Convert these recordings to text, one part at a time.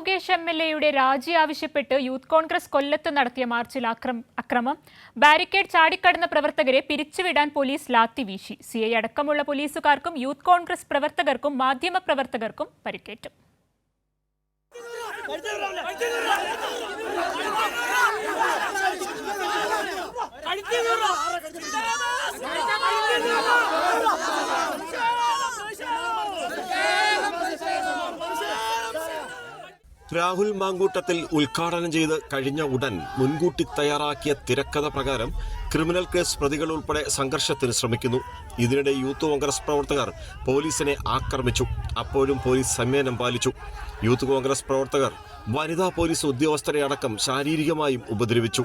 Mukesh M L എയുടെ രാജി ആവശ്യപ്പെട്ട് യൂത്ത് കോൺഗ്രസ് കൊല്ലത്ത് നടത്തിയ മാർച്ചിൽ അക്രമം. ബാരിക്കേഡ് ചാടിക്കടന്ന പ്രവർത്തകരെ പിരിച്ചുവിടാൻ പോലീസ് ലാത്തി വീശി. സി ഐ അടക്കമുള്ള പോലീസുകാർക്കും യൂത്ത് കോൺഗ്രസ് പ്രവർത്തകർക്കും മാധ്യമ പ്രവർത്തകർക്കും പരിക്കേറ്റു. രാഹുൽ മാങ്കൂട്ടത്തിൽ ഉദ്ഘാടനം ചെയ്ത് കഴിഞ്ഞ ഉടൻ മുൻകൂട്ടി തയ്യാറാക്കിയ തിരക്കഥ പ്രകാരം ക്രിമിനൽ കേസ് പ്രതികൾ ഉൾപ്പെടെ സംഘർഷത്തിന് ശ്രമിക്കുന്നു. ഇതിനിടെ യൂത്ത് കോൺഗ്രസ് പ്രവർത്തകർ പോലീസിനെ ആക്രമിച്ചു. അപ്പോഴും പോലീസ് സംയമനം പാലിച്ചു. യൂത്ത് കോൺഗ്രസ് പ്രവർത്തകർ വനിതാ പോലീസ് ഉദ്യോഗസ്ഥരെ അടക്കം ശാരീരികമായും ഉപദ്രവിച്ചു.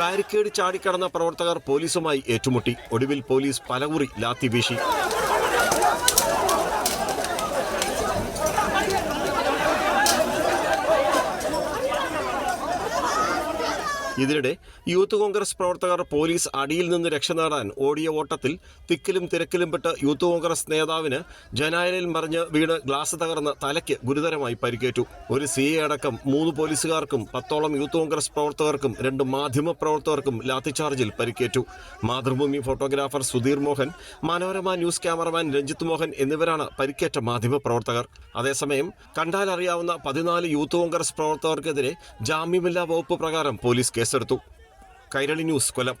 ബാരിക്കേഡ് ചാടിക്കടന്ന പ്രവർത്തകർ പോലീസുമായി ഏറ്റുമുട്ടി. ഒടുവിൽ പോലീസ് പലകുറി ലാത്തി വീശി. ഇതിനിടെ യൂത്ത് കോൺഗ്രസ് പ്രവർത്തകർ പോലീസ് അടിയിൽ നിന്ന് രക്ഷ നേടാൻ ഓടിയ ഓട്ടത്തിൽ തിക്കിലും തിരക്കിലും പെട്ട് യൂത്ത് കോൺഗ്രസ് നേതാവിന് ജനാലയിൽ മറിഞ്ഞ് വീട് ഗ്ലാസ് തകർന്ന് തലയ്ക്ക് ഗുരുതരമായി പരിക്കേറ്റു. ഒരു സി അടക്കം മൂന്ന് പോലീസുകാർക്കും പത്തോളം യൂത്ത് കോൺഗ്രസ് പ്രവർത്തകർക്കും രണ്ട് മാധ്യമ പ്രവർത്തകർക്കും ലാത്തിചാർജിൽ പരിക്കേറ്റു. Mathrubhumi photographer Sudheer Mohan Manorama news cameraman Ranjith Mohan എന്നിവരാണ് പരിക്കേറ്റ മാധ്യമ പ്രവർത്തകർ. അതേസമയം കണ്ടാലറിയാവുന്ന പതിനാല് യൂത്ത് കോൺഗ്രസ് പ്രവർത്തകർക്കെതിരെ ജാമ്യമില്ലാ വകുപ്പ് പ്രകാരം പോലീസ് കേസെടുത്തു. കൈരളി ന്യൂസ് കൊല്ലം.